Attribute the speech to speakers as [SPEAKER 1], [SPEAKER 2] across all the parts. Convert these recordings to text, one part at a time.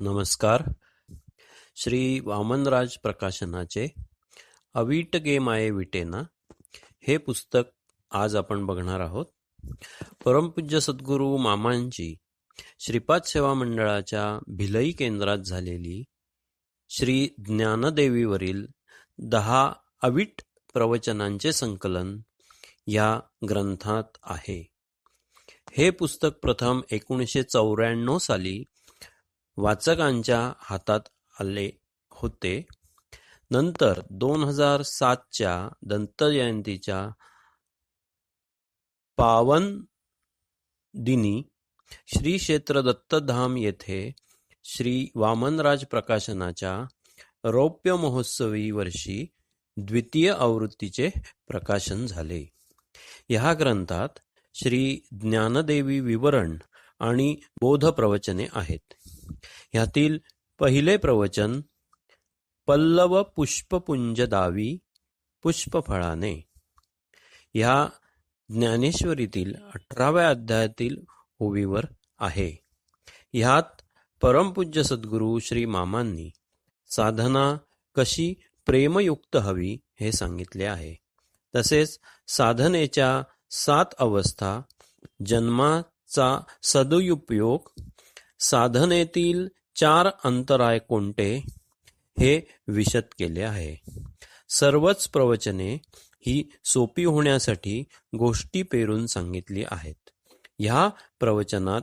[SPEAKER 1] नमस्कार. श्री वामनराज प्रकाशनाचे अवीट गे माये विटेना हे पुस्तक आज आपण बघणार आहोत. परमपूज्य सद्गुरू मामांची श्रीपाद सेवा मंडळाच्या भिलई केंद्रात झालेली श्री ज्ञानदेवीवरील दहा अवीट प्रवचनांचे संकलन या ग्रंथात आहे. हे पुस्तक प्रथम एकोणीसशे चौऱ्याण्णव साली वाचकांच्या हातात आले होते. नंतर दोन हजार सातच्या दंतजयंतीच्या पावन दिनी श्री क्षेत्र दत्तधाम येथे श्री वामनराज प्रकाशनाच्या रौप्य महोत्सवी वर्षी द्वितीय आवृत्तीचे प्रकाशन झाले. ह्या ग्रंथात श्री ज्ञानदेवी विवरण आणि बोध प्रवचने आहेत. ह्यातील पहिले प्रवचन पल्लव पुष्पपुंज दावी पुष्पफळाने. ह्या ज्ञानेश्वरीतील अठराव्या अध्यायातील ओवीवर आहे. ह्यात परमपूज्य सद्गुरू श्री मामांनी साधना कशी प्रेमयुक्त हवी हे सांगितले आहे. तसेच साधनेच्या सात अवस्था जन्माचा सदुपयोग साधनेतील चार अंतराय कोणते? हे विशद केले आहे. सर्वच प्रवचने ही सोपी होण्यासाठी गोष्टी पेरून सांगितली आहेत. ह्या प्रवचनात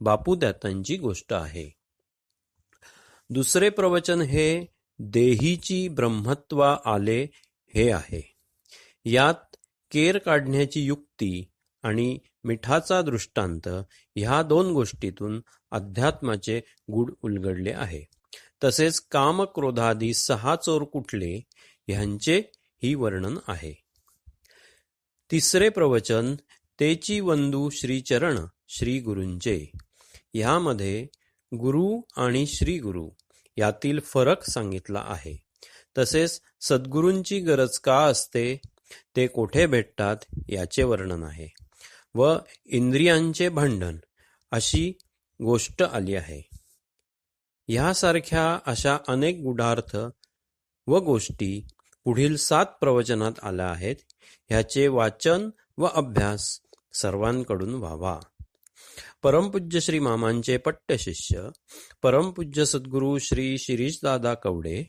[SPEAKER 1] बापूदातांची गोष्ट आहे. दुसरे प्रवचन हे देहीची ब्रह्मत्वा आले हे आहे. यात केर काढण्याची युक्ती आणि मिठाचा दृष्टांत ह्या दोन गोष्टीतून अध्यात्माचे गुढ उलगडले आहे. तसेच काम क्रोधादी सहा चोर कुठले ह्यांचे ही वर्णन आहे. तिसरे प्रवचन तेची वंदू श्रीचरण श्री गुरूंचे. ह्यामध्ये गुरु आणि श्री गुरु यातील फरक सांगितला आहे. तसेच सद्गुरूंची गरज का असते ते कोठे भेटतात याचे वर्णन आहे. व इंद्रियांचे भांडण अशी गोष्ट आली आहे. ह्यासारख्या अशा अनेक गुढार्थ व गोष्टी पुढील सात प्रवचनात आल्या आहेत. ह्याचे वाचन व अभ्यास सर्वांकडून व्हावा. परमपूज्य श्री मामांचे पट्टशिष्य परमपूज्य सद्गुरू श्री शिरीषदादा कवडे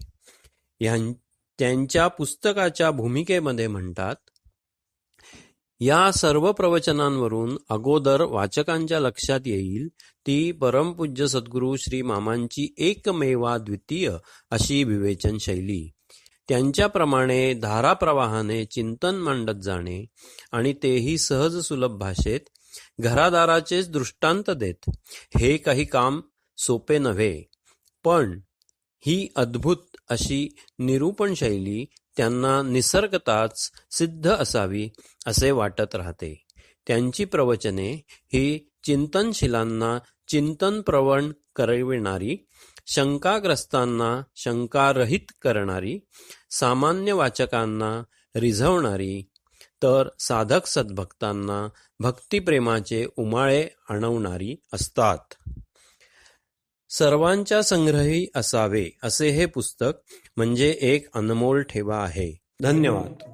[SPEAKER 1] त्यांच्या पुस्तकाच्या भूमिकेमध्ये म्हणतात या सर्व प्रवचनांवरून अगोदर वाचकांच्या लक्षात येईल ती परमपूज्य सद्गुरू श्री मामांची एकमेवा द्वितीय अशी विवेचन शैली. त्यांच्याप्रमाणे धाराप्रवाहाने चिंतन मांडत जाणे आणि तेही सहज सुलभ भाषेत घरादाराचेच दृष्टांत देत हे काही काम सोपे नव्हे. पण ही अद्भुत अशी निरूपण शैली त्यांना निसर्गताच सिद्ध असावी असे वाटत राहते. त्यांची प्रवचने ही चिंतनशिलांना चिंतन प्रवण करविणारी शंकाग्रस्तांना शंकारहित करणारी सामान्य वाचकांना रिझवणारी तर साधक सद्भक्तांना भक्तिप्रेमाचे उमाळे आणवणारी असतात. सर्वांच्या संग्रही असावे असे हे पुस्तक म्हणजे एक अनमोल ठेवा आहे. धन्यवाद.